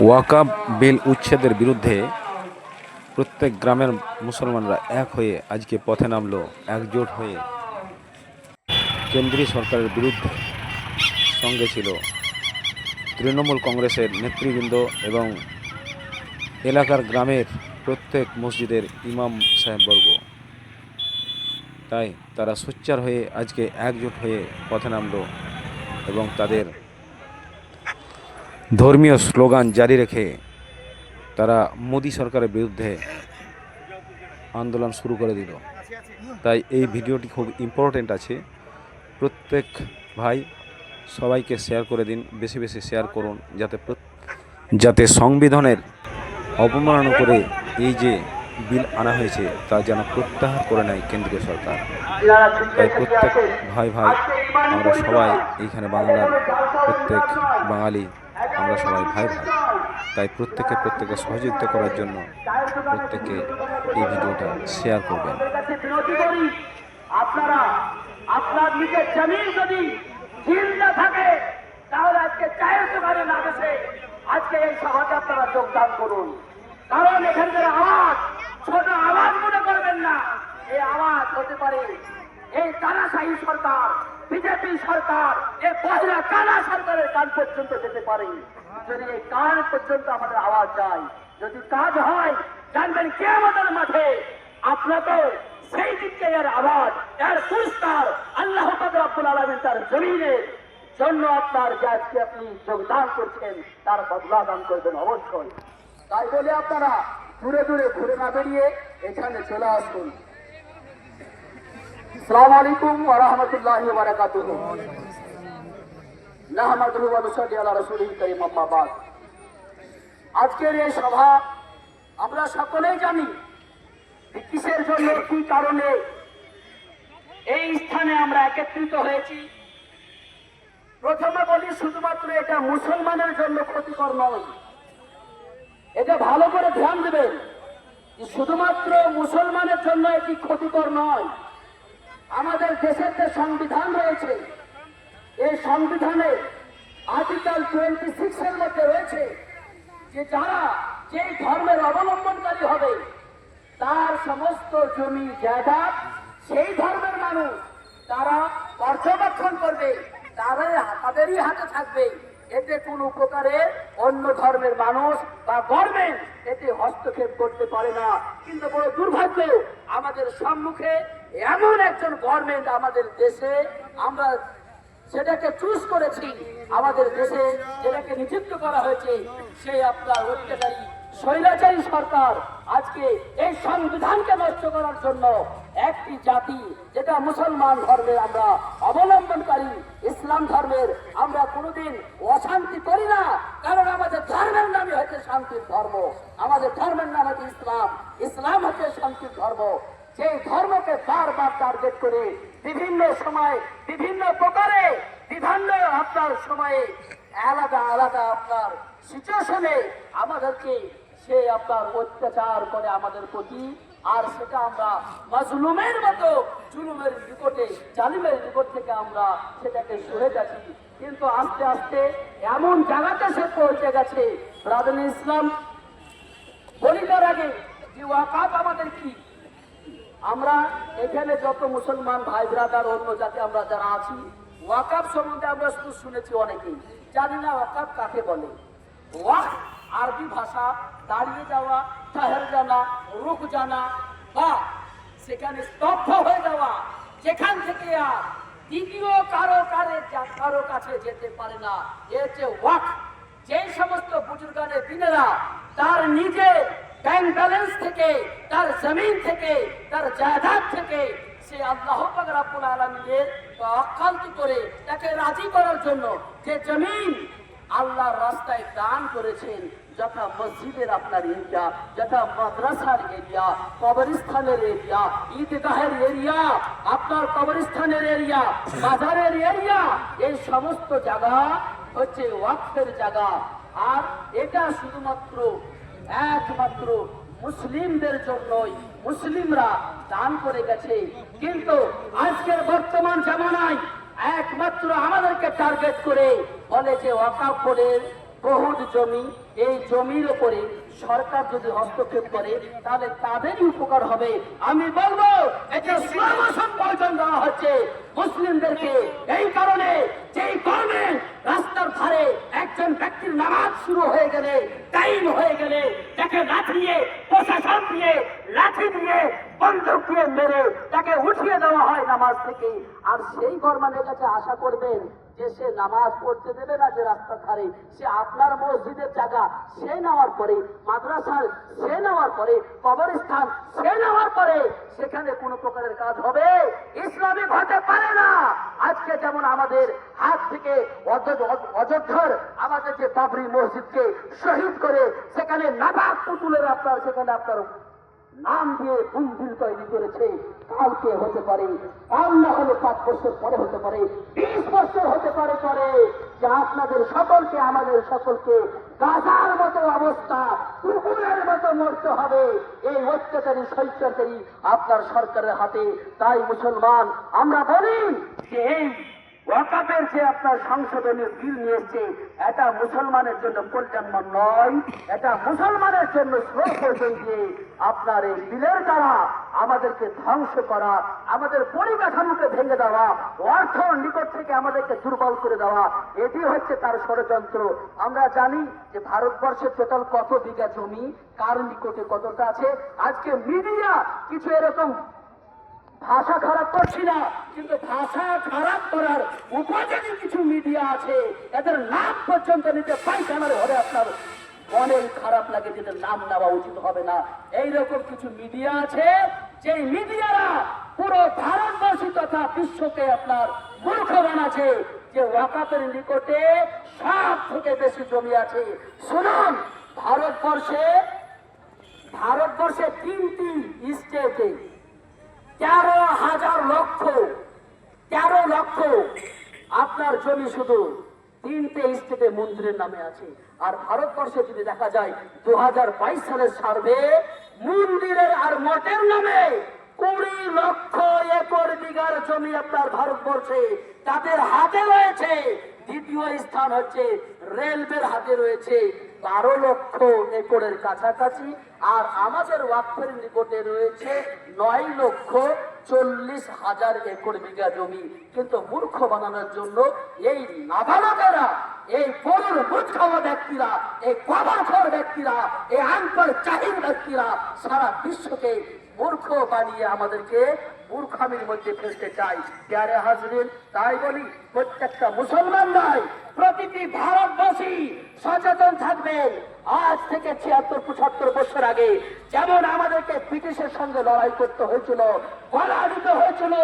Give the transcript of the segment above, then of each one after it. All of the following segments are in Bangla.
ওয়াকাব বিল উচ্ছেদের বিরুদ্ধে প্রত্যেক গ্রামের মুসলমানরা এক হয়ে আজকে পথে নামলো, একজোট হয়ে। কেন্দ্রীয় সরকারের বিরুদ্ধে সঙ্গে ছিল তৃণমূল কংগ্রেসের নেতৃবৃন্দ এবং এলাকার গ্রামের প্রত্যেক মসজিদের ইমাম সাহেববর্গ তাই তারা সোচ্চার হয়ে আজকে একজোট হয়ে পথে নামলো এবং তাদের ধর্মীয় স্লোগান জারি রেখে তারা মোদী সরকারের বিরুদ্ধে আন্দোলন শুরু করে দিল। তাই এই ভিডিওটি খুব ইম্পর্টেন্ট আছে। প্রত্যেক ভাই সবাইকে শেয়ার করে দিন, বেশি বেশি শেয়ার করুন, যাতে যাতে সংবিধানের অবমাননা করে এই যে বিল আনা হয়েছে, তা যেন প্রত্যাহার করে নেয় কেন্দ্রীয় সরকার। তাই প্রত্যেক ভাই ভাই আমরা সবাই এইখানে বাংলার প্রত্যেক বাঙালি আমরা সবাই ভাই ভাই। তাই প্রত্যেকে প্রত্যেকে সহযোগিতা করার জন্য প্রত্যেকে এই ভিডিওটা শেয়ার করবেন। আপনারা, আপনার নিজের যদি না থাকে, তাহলে আজকে আজকে এই যোগদান করুন। কারণ এখানকার আওয়াজ, ছোট আওয়াজ মনে করবেন না, এই আওয়াজ হতে পারে এই সরকার, বিজেপি সরকার পহেলা কানা সরকারের কান পর্যন্ত যেতে পারে? যদি এই কান পর্যন্ত আমাদের আওয়াজ যায়, যদি কাজ হয়, জানবেন কে আমাদের মাঠে আপনাদের সেই দিকে এর আওয়াজ, এর পুরস্কার আল্লাহ রব্বুল আলামিন তার জমিনের জন্য আপনার যে আজকে আপনি যোগদান করছেন, তার বদলা দান করবেন অবশ্যই। তাই বলে আপনারা দূরে দূরে ঘুরে না বেরিয়ে এখানে চলে আসুন। সালাম আলাইকুম ওয়া আজকের এই সভা আমরা সকলেই জানি কিসের জন্য, কি কারণে এই স্থানে আমরা একত্রিত হয়েছি। প্রথমে বলি, শুধুমাত্র এটা মুসলমানের জন্য ক্ষতিকর নয়। এটা ভালো করে ধ্যান দেবেন শুধুমাত্র মুসলমানের জন্য এটি ক্ষতিকর নয়। আমাদের দেশের যে সংবিধান রয়েছে এই সংবিধানে আর্টিকেল টোয়েন্টি সিক্স এর মধ্যে রয়েছে যে যারা যেই ধর্মের অবলম্বনকারী হবে, তার সমস্ত জমি জায়গা সেই ধর্মের মানুষ তারা পর্যবেক্ষণ করবে, তাদের তাদেরই হাতে থাকবে। এতে কোনো প্রকারের অন্য ধর্মের মানুষ বা গভর্নমেন্ট এতে হস্তক্ষেপ করতে পারে না। কিন্তু বড় দুর্ভাগ্য, আমাদের সম্মুখে এমন একজন গভর্নমেন্ট আমাদের দেশে আমরা সেটাকে চুজ করেছি। আমাদের দেশে যেটাকে নিযুক্ত করা হয়েছে, সেই আপনার অত্যাচারী স্বৈরাচারী সরকার আজকে এই সংবিধানকে নষ্ট করার জন্য একটি জাতি যেটা মুসলমান ধর্মের আমরা অবলম্বনকারী, ইসলাম ধর্মের আমরা কোনোদিন অশান্তি করি না। কারণ আমাদের ধর্মের নামই হচ্ছে শান্তির ধর্ম। আমাদের ধর্মের নাম হচ্ছে ইসলাম। ইসলাম হচ্ছে শান্তির ধর্ম। সেই ধর্মকে বারবার টার্গেট করে বিভিন্ন সময় বিভিন্ন প্রকারে বিভিন্ন আপনার সময়ে আলাদা আলাদা আপনার সিচুয়েশনে আমাদেরকে সে আপনার অত্যাচার করে আমাদের প্রতি। আর সেটা আমরা মাজলুমের মতো জুলুমের নিকটে, জালিমের নিকট থেকে আমরা সেটাকে সরে যাচ্ছি। কিন্তু আস্তে আস্তে এমন জায়গাতে সে পৌঁছে গেছে। ব্রাদন ইসলাম বলিটার আগে যে ওয়াকাপ আমাদের কি? আমরা এখানে যত মুসলমান ভাই ব্রাদার অন্য জাতি আমরা যারা আছি, ওয়াকাব সম্বন্ধে আমরা শুধু শুনেছি অনেকেই। জানি না ওয়াকাব কাকে বলে। ওয়াক আরবি ভাষা, দাঁড়িয়ে যাওয়া ঠাহের জানা, রুখ জানা, বা, সেখানে স্তব্ধ হয়ে যাওয়া, যেখান থেকে আর দ্বিতীয় কারও কারে কারও কাছে যেতে পারে না। এ হচ্ছে ওয়াক, যেই সমস্ত বুজুর্গানের দিনেরা তার নিজের ব্যাংক ব্যালেন্স থেকে, তার জমিন থেকে, তার জায়দাদ থেকে সে আল্লাহ রাব্বুল আলামিনের অক্কান্ত করে, তাকে রাজি করার জন্য যে জমিন আল্লাহর রাস্তায় দান করেছেন, যথা মসজিদের আপনার এরিয়া যথা মাদ্রাসার এরিয়া কবরস্থানের এরিয়া ঈদগাহের এরিয়া আপনার কবরস্থানের এরিয়া বাজারের এরিয়া এই সমস্ত জায়গা হচ্ছে ওয়াক্ফের জায়গা। আর এটা শুধুমাত্র একমাত্র মুসলিমদের জন্যই মুসলিমরা দান করে গেছে। কিন্তু আজকের বর্তমান জামানায় একমাত্র আমাদেরকে টার্গেট করে বলে যে ওয়াকাফ বোর্ডের বহুত জমি, এই জমির উপরে সরকার যদি হস্তক্ষেপ করে, তাহলে তাদেরই উপকার হবে। আমি বলব এটা পয়জন দেওয়া হচ্ছে। মুসলিমদেরকে এই কারণে যেই গভর্নমেন্ট রাস্তার ধারে একজন ব্যক্তির নামাজ শুরু হয়ে গেলে টাইম হয়ে গেলে, তাকে লাঠি দিয়ে প্রশাসন দিয়ে লাঠি দিয়ে বন্দুক দিয়ে মেরে তাকে উঠিয়ে দেওয়া হয় নামাজ থেকে। আর সেই গভর্নমেন্টের কাছে আশা করবেন যে সে নামাজ পড়তে দেবে না যে রাস্তার ধারে। সে আপনার মসজিদের জায়গা, সে নেওয়ার পরে, মাদ্রাসার, সে নেওয়ার পরে, কবরস্থান, সে নেওয়ার পরে, সেখানে কোনো প্রকারের কাজ হবে? ইসলামিক ঘটে পারে না। আজকে যেমন আমাদের হাত থেকে অযোধ্য- অযোধ্যার আমাদের যে বাবরি মসজিদকে শহীদ করে সেখানে নাবাক পুতুলের আপনার সেখানে আপনার নাম দিয়ে বুমদিল তৈরি করেছে। কালকে হতে পারে কাল না হলে পাঁচ বছর পরে হতে পারে, বিশ বছর হতে পারে পরে, যে আপনাদের সকলকে, আমাদের সকলকে গাজার মতো অবস্থা, কুকুরের মতো মরতে হবে। এই অত্যাচারী সৈত্যাচারী আপনার সরকারের হাতে। তাই মুসলমান, আমরা বলি যে এই ওয়াকাপের যে আপনার সংশোধনের বিল নিয়ে এসছে, এটা মুসলমানের জন্য কল্যাণময় নয়, এটা মুসলমানের জন্য স্লো পয়জন দিয়ে আপনার এই বিলের দ্বারা আমাদেরকে ধ্বংস করা, আমাদের পরিকাঠামোকে ভেঙে দেওয়া, অর্থ নিকট থেকে আমাদেরকে দুর্বল করে দেওয়া, এটি হচ্ছে তার ষড়যন্ত্র। আমরা জানি যে ভারতবর্ষের টোটাল কত বিঘা জমি, কার নিকটে কতটা আছে? আজকে মিডিয়া কিছু এরকম ভাষা খারাপ করছি না, কিন্তু ভাষা খারাপ করার উপযোগী কিছু মিডিয়া আছে। এদের নাম পর্যন্ত নিতে পাইখানার ঘরে আপনার অনেক খারাপ লাগে যেদের নাম নেওয়া উচিত হবে না। এইরকম কিছু মিডিয়া আছে যে মিডিয়ারা পুরো ভারতবাসী তথা বিশ্বকে আপনার মূর্খ বানাচ্ছে, যে ওয়াকাপের নিকটে সব থেকে বেশি জমি আছে। শুনুন, ভারতবর্ষে ভারতবর্ষে তিনটি স্টেটে তেরো হাজার লক্ষ, তেরো লক্ষ। আপনার জমি শুধু তিনটে স্টেটে মন্দিরের নামে আছে। আর ভারতবর্ষে যদি দেখা যায়, দুহাজার বাইশ সালের সার্ভে মন্দিরের আর মঠের নামে কুড়ি লক্ষ একর বিঘার জমি আপনার ভারতবর্ষে তাদের হাতে রয়েছে। দ্বিতীয় স্থান হচ্ছে রেলওয়ের হাতে রয়েছে বারো লক্ষ একরের কাছাকাছি, আর আমাদের ওয়াকফের নিকটে রয়েছে নয় লক্ষ চল্লিশ হাজার একর বিঘা জমি। কিন্তু মূর্খ বানানোর জন্য এই নাবালকেরা, এই গরুর মুখ ব্যক্তিরা, এই কবাখর ব্যক্তিরা, এই আঙ্কর চাহিদ ব্যক্তিরা সারা বিশ্বকে মূর্খ বানিয়ে আমাদেরকে মূর্খামির মধ্যে ফেলতে চাই প্যারে হাজরিন, তাই বলি, প্রত্যেকটা মুসলমান নয় প্রতিটি ভারতবাসী সচেতন থাকবেন আজ থেকে ছিয়াত্তর, পঁচাত্তর বছর আগে যেমন আমাদেরকে ব্রিটিশের সঙ্গে লড়াই করতে হয়েছিল, গলা দিতে হয়েছিল,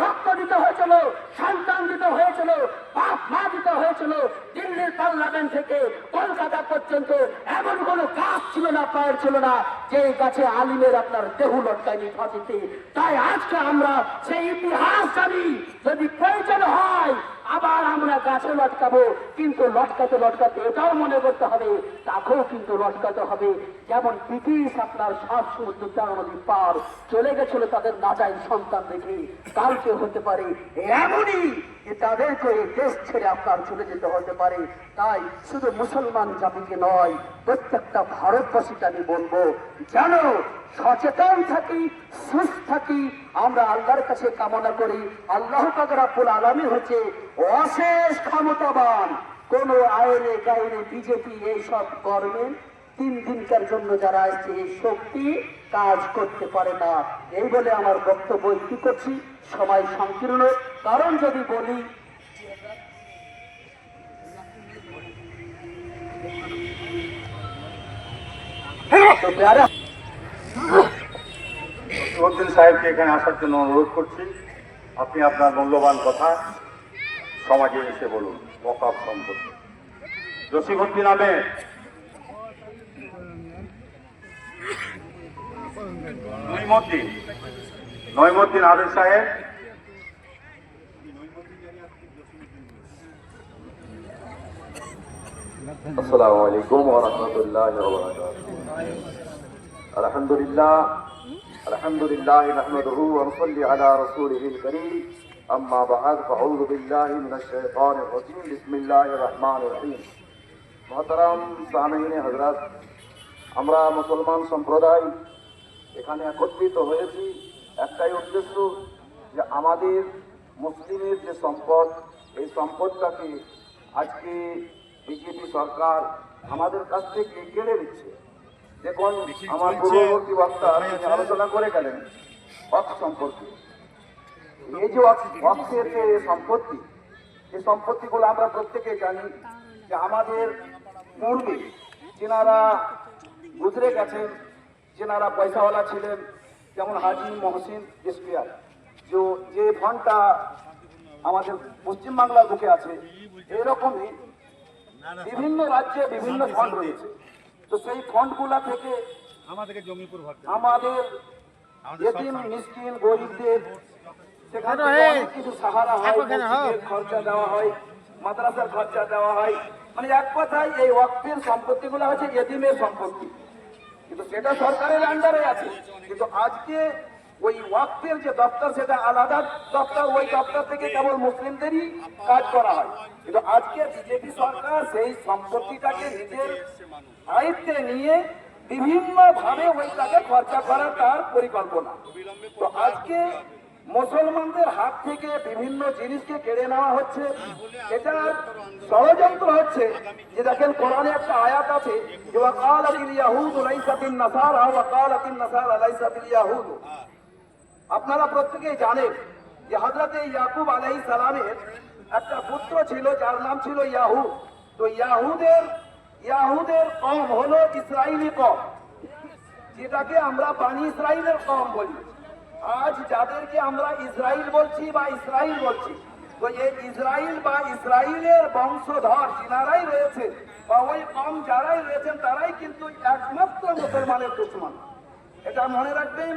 রক্ত দিতে হয়েছিল, সন্তান দিতে হয়েছিল, বাপ, মা দিতে হয়েছিল, দিল্লির পার্লামেন্ট থেকে কলকাতা পর্যন্ত এমন কোনো গাছ ছিল না, পায়ের ছিল না যে গাছে আলিমের আপনার দেহ লটকায়নি ফাঁসিতে তাই আজকে আমরা সেই ইতিহাস জানি, যদি প্রয়োজন হয় আবার আমরা গাছে লটকাবো, কিন্তু লটকাতে লটকাতে এটাও মনে করতে হবে, তাকেও কিন্তু লটকাতে হবে। যেমন ব্রিটিশ আপনার সব সমুদ্র নদী পার চলে গেছিল তাদের নাজাই সন্তান দেখে কালকে হতে পারে এমনই যে তাদেরকে এই দেশ ছেড়ে আপনার চলে যেতে হতে পারে, তাই শুধু মুসলমান জাতিকে নয়, প্রত্যেকটা ভারতবাসীকে আমি বলব, যেন সচেতন থাকি, সুস্থ থাকি। আমরা আল্লাহর কাছে কামনা করি, আল্লাহ কাকরাপুল আলমী হচ্ছে অশেষ ক্ষমতাবান। কোন আইনে গাইনে বিজেপি এইসব গভর্নমেন্ট তিন দিনকার জন্য যারা আসছে এই শক্তি কাজ করতে পারে না। এই বলে আমার বক্তব্য কি করছি, সময় সংকীর্ণ। কারণ যদি বলি প্যারা সাহেবকে এখানে আসার জন্য অনুরোধ করছি। আপনি আপনার মূল্যবান কথা সমাজে এসে বলুন ওকাপ সম্পর্কে জসিমউদ্দিন আহমেদ নইমুদ্দিন নইমুদ্দিন আবেদ সাহেব السلام عليكم ورحمة الله وبركاته الحمد لله الحمد لله نحمده ونصلي على رسوله الكريم أما بعد فأعوذ بالله من الشيطان الرجيم بسم الله الرحمن الرحيم মহতারাম সামহিন হজরত আমরা মুসলমান সম্প্রদায় এখানে একত্রিত হয়েছি। একটাই উদ্দেশ্য যে আমাদের মুসলিমের যে সম্পদ এই সম্পদটাকে আজকে বিজেপি সরকার আমাদের কাছ থেকে কেড়ে নিচ্ছে। দেখুন আমার পূর্ববর্তী বক্তা তিনি আলোচনা করে গেলেন অর্থ সম্পর্কে। এই যে অর্থের যে সম্পত্তি এই সম্পত্তিগুলো আমরা প্রত্যেকে জানি যে আমাদের পূর্বে যেনারা গুজরে গেছেন যেনারা পয়সাওয়ালা ছিলেন যেমন হাজি মহসিন এসপিআর যে যে ফন্ডটা আমাদের পশ্চিমবাংলার বুকে আছে এরকমই বিভিন্ন রাজ্যে বিভিন্ন ফন্ড রয়েছে। তো সেই ফন্ডগুলা থেকে আমাদেরকে জমিপুর আমাদের এতিম মিসকিন গরিবদের সেখান অনেক কিছু সাহারা হয় খরচা দেওয়া হয় মাদ্রাসার খরচা দেওয়া হয়। মানে এক কথায় এই ওয়াক্ফের সম্পত্তিগুলো হচ্ছে এতিমের সম্পত্তি। কিন্তু সেটা সরকারের আন্ডারে আছে। কিন্তু আজকে ওই ওয়াক্তের যে দপ্তর, সেটা আলাদা দপ্তর, ওই দপ্তর থেকে কেবল মুসলিমদেরই কাজ করা হয়। কিন্তু আজকে বিজেপি সরকার সেই সম্পত্তিটাকে নিজের আয়ত্তে নিয়ে বিভিন্ন ভাবে কাজে খরচা করার তার পরিকল্পনা। তো আজকে মুসলমানদের হাত থেকে বিভিন্ন জিনিসকে কেড়ে নেওয়া হচ্ছে। এটা ষড়যন্ত্র হচ্ছে। যে দেখেন কোরআনে একটা আয়াত আছে, যে ওয়াকালাতিল ইয়াহুদু লাইসাতিন নাসারা ওয়াকালাতিন নাসারা লাইসাতিল ইয়াহুদ। আপনারা প্রত্যেকেই জানেন যে হজরতে ইয়াকুব আলাইহিস সালামের একটা পুত্র ছিল, যার নাম ছিল ইয়াহু তো ইয়াহুদের ইয়াহুদের কম হলো ইসরায়েলি কম, যেটাকে আমরা বানি ইসরায়েলের কম বলি। আজ যাদেরকে আমরা ইসরায়েল বলছি বা ইসরায়েল বলছি, তো এই ইসরায়েল বা ইসরায়েলের বংশধর যিনারাই রয়েছে বা ওই কম যারাই রয়েছেন, তারাই কিন্তু একমাত্র মুসলমানের দুশ্মন। এটা মনে রাখবেন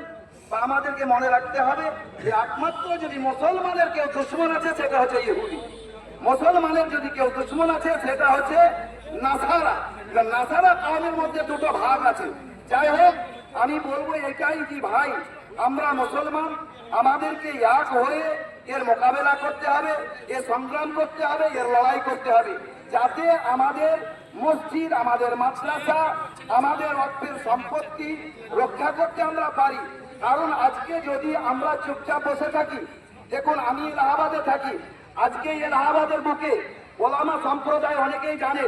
বা আমাদেরকে মনে রাখতে হবে যে একমাত্র যদি মুসলমানের কেউ দুশ্মন আছে, সেটা হচ্ছে ইহুদি। মুসলমানের যদি কেউ দুশ্মন আছে, সেটা হচ্ছে নাসারা। নাসারা কওমের মধ্যে দুটো ভাগ আছে। যাই হোক, আমি বলব এটাই যে ভাই আমরা মুসলমান, আমাদেরকে এক হয়ে এর মোকাবেলা করতে হবে এর সংগ্রাম করতে হবে, এর লড়াই করতে হবে। যাতে আমাদের মসজিদ, আমাদের মাদ্রাসা, আমাদের অর্থের সম্পত্তি রক্ষা করতে আমরা পারি। কারণ আজকে যদি আমরা চুপচাপ বসে থাকি, দেখুন আমি এলাহাবাদে থাকি, আজকে এলাহাবাদের বুকে ওলামা সম্প্রদায় অনেকেই জানে,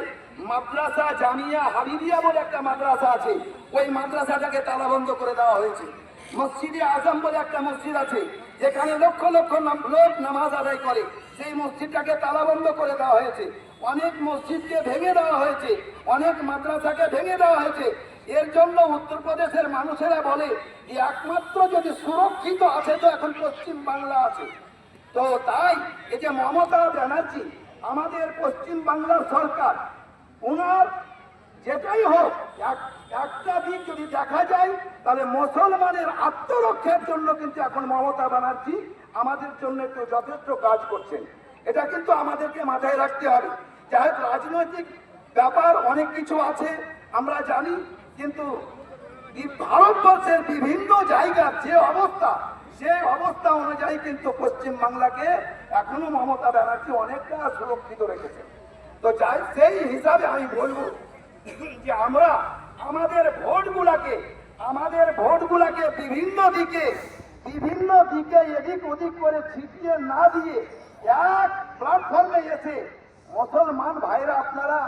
মাদ্রাসা জামিয়া হাবিবিয়া বলে একটা মাদ্রাসা আছে, ওই মাদ্রাসাটাকে তালাবন্ধ করে দেওয়া হয়েছে। মসজিদে আজম বলে একটা মসজিদ আছে, যেখানে লক্ষ লক্ষ লোক নামাজ আদায় করে। সেই মসজিদটাকে তালাবন্ধ করে দেওয়া হয়েছে। অনেক মসজিদকে ভেঙে দেওয়া হয়েছে। অনেক মাদ্রাসাকে ভেঙে দেওয়া হয়েছে। এর জন্য উত্তরপ্রদেশের মানুষেরা বলে যে, একমাত্র যদি সুরক্ষিত আছে তো এখন পশ্চিম বাংলা আছে। তো তাই এই যে মমতা ব্যানার্জি, আমাদের পশ্চিম বাংলার সরকার ওনার যেটাই হোক, এক- একটা দিক যদি দেখা যায়, তাহলে মুসলমানের আত্মরক্ষার জন্য কিন্তু এখন মমতা ব্যানার্জি আমাদের জন্য একটু যথেষ্ট কাজ করছেন। এটা কিন্তু আমাদেরকে মাথায় রাখতে হবে। যাই রাজনৈতিক ব্যাপার অনেক কিছু আছে, আমরা জানি, কিন্তু ভারতবর্ষের বিভিন্ন জায়গার যে অবস্থা, সে অবস্থা অনুযায়ী কিন্তু পশ্চিম বাংলাকে এখনও মমতা ব্যানার্জি অনেকটা সুরক্ষিত রেখেছে তো যাই, সেই হিসাবে আমি বলব যে আমরা আমাদের ভোটগুলাকে আমাদের ভোটগুলাকে বিভিন্ন দিকে বিভিন্ন দিকে এদিক ওদিক করে ছিটিয়ে না দিয়ে এক প্ল্যাটফর্মে এসে মুসলমান ভাইরা আপনারা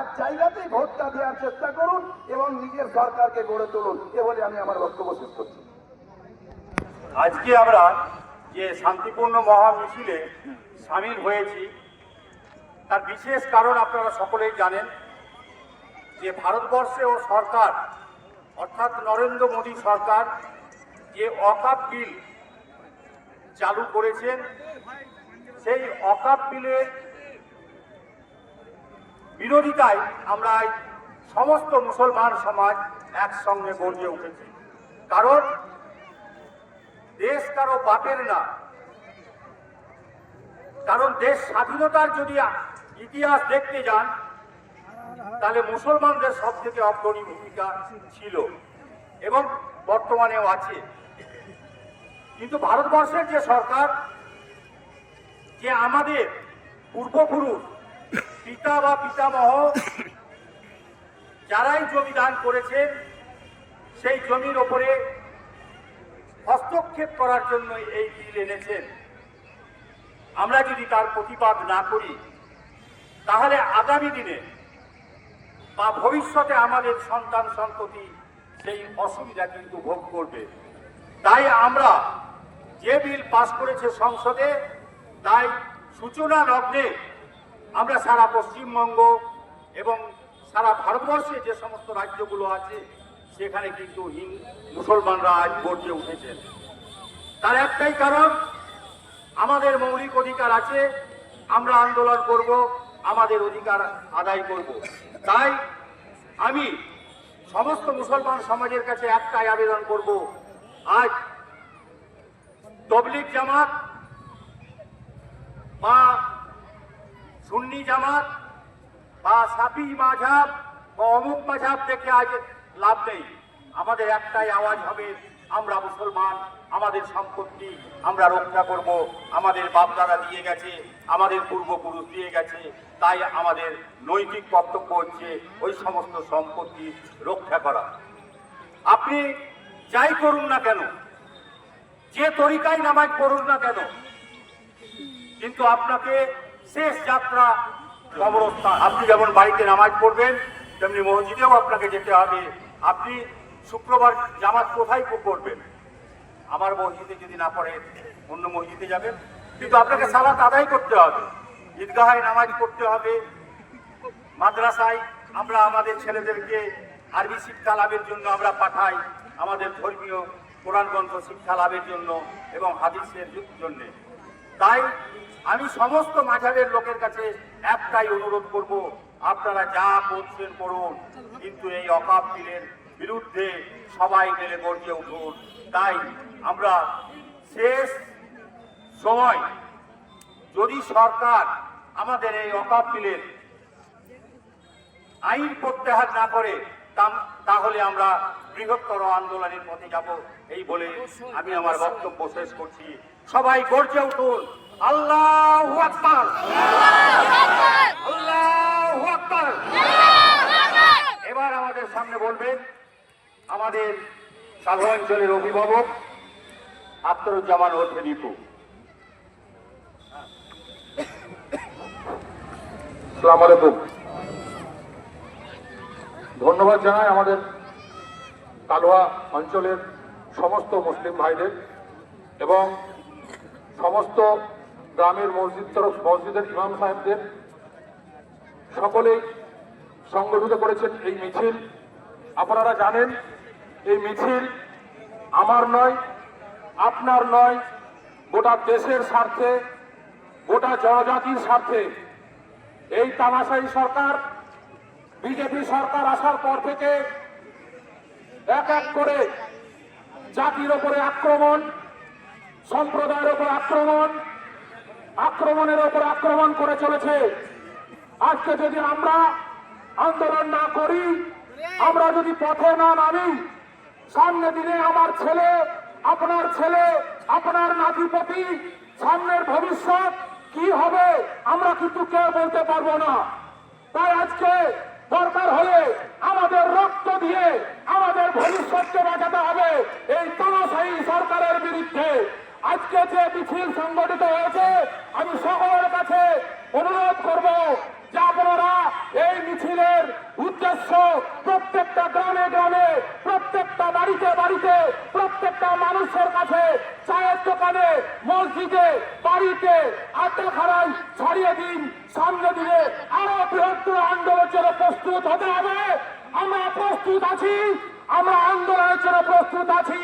এক জায়গাতেই ভোটটা দেওয়ার চেষ্টা করুন এবং নিজের সরকারকে গড়ে তুলুন। এ বলে আমি আমার বক্তব্য শেষ করছি। আজকে আমরা যে শান্তিপূর্ণ মহা মিছিলে সামিল হয়েছি, তার বিশেষ কারণ আপনারা সকলেই জানেন যে ভারতবর্ষে ও সরকার, অর্থাৎ নরেন্দ্র মোদী সরকার, যে অকাপ বিল চালু করেছেন, সেই অকাপ বিলের বিরোধিতায় আমরা সমস্ত মুসলমান সমাজ একসঙ্গে গর্জে উঠেছি। কারণ দেশ কারও বাপের না। কারণ দেশ স্বাধীনতার যদি ইতিহাস দেখতে যান তাহলে মুসলমানদের সব থেকে অগ্রণী ভূমিকা ছিল এবং বর্তমানেও আছে। কিন্তু ভারতবর্ষের যে সরকার, যে আমাদের পূর্বপুরুষ, পিতা বা পিতামহ, যারাই জমি দান করেছেন, সেই জমির ওপরে হস্তক্ষেপ করার জন্য এই বিল এনেছেন। আমরা যদি তার প্রতিবাদ না করি, তাহলে আগামী দিনে বা ভবিষ্যতে আমাদের সন্তান সন্ততি সেই অসুবিধা কিন্তু ভোগ করবে। তাই আমরা যে বিল পাশ করেছে সংসদে, তাই সূচনা লগ্নে আমরা সারা পশ্চিমবঙ্গ এবং সারা ভারতবর্ষে যে সমস্ত রাজ্যগুলো আছে, সেখানে কিন্তু মুসলমানরা আজ গর্জে উঠেছেন তার একটাই কারণ, আমাদের মৌলিক অধিকার আছে, আমরা আন্দোলন করব আমাদের অধিকার আদায় করব। তাই আমি সমস্ত মুসলমান সমাজের কাছে একটাই আবেদন করব, আজ তবলিক জামাত বা সুন্নি জামাত বা সাফি মাঝাব বা অমুক মাঝাব থেকে আজ লাভ নেই। আমাদের একটাই আওয়াজ হবে আমরা মুসলমান, আমাদের সম্পত্তি আমরা রক্ষা করব, আমাদের বাপদারা দিয়ে গেছে, আমাদের পূর্বপুরুষ দিয়ে গেছে, তাই আমাদের নৈতিক কর্তব্য হচ্ছে ওই সমস্ত সম্পত্তি রক্ষা করা। আপনি যাই করুন না কেন, যে তরিকায় নামাজ পড়ুন না কেন, কিন্তু আপনাকে শেষ যাত্রা কবরস্থান। আপনি যেমন বাড়িতে নামাজ পড়বেন, তেমনি মসজিদেও আপনাকে যেতে হবে। আপনি শুক্রবার জামাত কোথায় করবেন আমার মসজিদে যদি না পড়ে, অন্য মসজিদে যাবেন কিন্তু আপনাকে সালাত আদায় করতে হবে। ঈদগাহে নামাজ পড়তে হবে। মাদ্রাসায় আমরা আমাদের ছেলেদেরকে আরবি শিক্ষা লাভের জন্য আমরা পাঠাই আমাদের ধর্মীয় কোরআন গ্রন্থ শিক্ষা লাভের জন্য এবং হাদিসের জন্য। তাই আমি সমস্ত মাঝাবের লোকের কাছে একটাই অনুরোধ করব, আপনারা যা করছেন করুন কিন্তু এই অকাপ বিলের বিরুদ্ধে সবাই মিলে গর্জে উঠুন। তাই আমরা শেষ সময় যদি সরকার আমাদের এই অকাপ বিলের আইন প্রত্যাহার না করে তাহলে আমরা বৃহত্তর আন্দোলনের পথে যাব। এই বলে আমি আমার বক্তব্য শেষ করছি। সবাই গর্জে উঠুন। আল্লাহ আকবার। আল্লাহ আকবার। এবার আমাদের সামনে বলবেন আমাদের সাধু অঞ্চলের অভিভাবক আখতারুজ্জামান ওরফে দীপু আলাইকুম। ধন্যবাদ জানাই আমাদের কালোয়া অঞ্চলের সমস্ত মুসলিম ভাইদের এবং সমস্ত গ্রামের মসজিদ তরফ মসজিদের ইমাম সাহেবদের সকলেই সংগঠিত করেছেন এই মিছিল। আপনারা জানেন এই মিছিল আমার নয়, আপনার নয়, গোটা দেশের স্বার্থে, গোটা জনজাতির স্বার্থে। এই তামাশাই সরকার, বিজেপি সরকার আসার পর থেকে এক এক করে জাতির ওপরে আক্রমণ, সম্প্রদায়ের ওপর আক্রমণ, আক্রমণের ওপর আক্রমণ করে চলেছে। আজকে যদি আমরা আন্দোলন না করি, আমরা যদি পথে না নামি সামনে দিনে আমার ছেলে, আপনার ছেলে, আপনার নাতিপতি, সামনের ভবিষ্যৎ কি হবে আমরা কিন্তু কেউ বলতে পারব না। তাই আজকে দরকার হলে আমাদের রক্ত দিয়ে আমাদের ভবিষ্যৎকে বাঁচাতে হবে এই তামাশাহী সরকারের বিরুদ্ধে। আজকে যে মিছিল সংগঠিত হয়েছে, আমি সকলের কাছে অনুরোধ করব মিছিলের উদ্দেশ্য প্রত্যেকটা গ্রামে গ্রামে, প্রত্যেকটা বাড়িতে বাড়িতে, প্রত্যেকটা মানুষের কাছে চায়ের দোকানে, মসজিদে, বাড়িতে আড্ডাখানায় ছড়িয়ে দিন। সামনে দিনে আরও বৃহত্তর আন্দোলনের জন্য প্রস্তুত হতে হবে। আমরা প্রস্তুত আছি, আমরা আন্দোলনের জন্য প্রস্তুত আছি।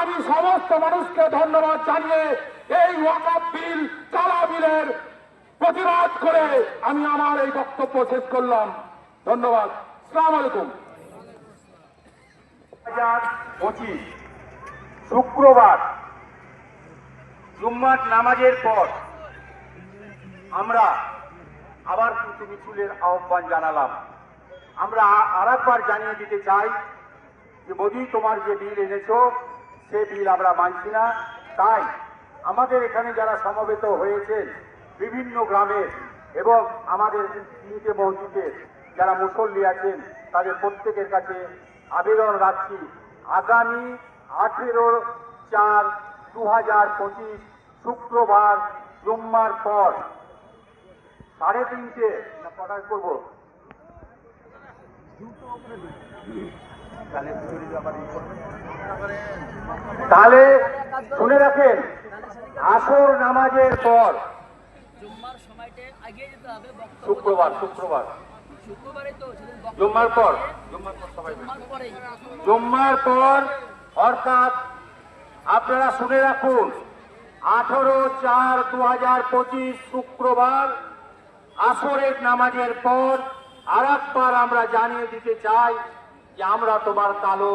আমি সমস্ত মানুষকে ধন্যবাদ জানিয়ে এই ওয়াকাপ বিল, কালা বিলের প্রতিবাদ করে আমি আমার এই বক্তব্য শেষ করলাম। ধন্যবাদ। সালাম আলাইকুম। পঁচিশ। শুক্রবার। জুম্মার নামাজের পর আমরা আবার কিন্তু মিছিলের আহ্বান জানালাম। আমরা আর একবার জানিয়ে দিতে চাই যে, মোদী, তোমার যে বিল এনেছো, সে বিল আমরা মানছি না। তাই আমাদের এখানে যারা সমবেত হয়েছেন বিভিন্ন গ্রামের এবং আমাদের তিনটে মসজিদের যারা মুসল্লি আছেন তাদের প্রত্যেকের কাছে আবেদন রাখছি। আগামী আঠেরো চার দু হাজার পঁচিশ শুক্রবার জুম্মার পর সাড়ে তিনটে কটায় করব? তাহলে শুনে রাখেন আসর নামাজের পর জুম্মার সময়টা এগিয়ে যেতে হবে শুক্রবার শুক্রবার। তো জুম্মার পর। জুম্মার পর সবাই জুম্মার পরেই জুম্মার পর অর্থাৎ আপনারা শুনে রাখুন আঠারো চার দু হাজার পঁচিশ শুক্রবার আসরের নামাজের পর আর একবার আমরা জানিয়ে দিতে চাই যে আমরা তোমার কালো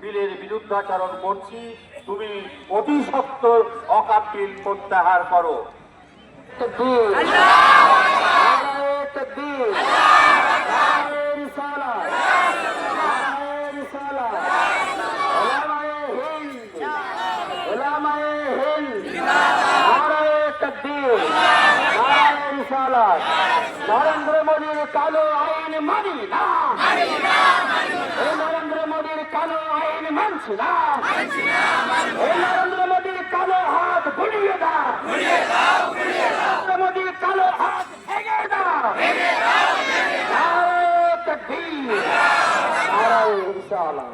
বিলের বিরুদ্ধাচরণ করছি তুমি অতি সত্তর অকাপিল প্রত্যাহার করো। তকবীর নারায়ে তকবীর নারায়ে এই নরেন্দ্র মোদীর কালো আইন মানছি না। নরেন্দ্র মোদীর কালো হাত ঘুরিয়ে দাও। নরেন্দ্র মোদীর কালো হাত ভেঙে দাও। ভারত বীর ইনশাআল্লাহ।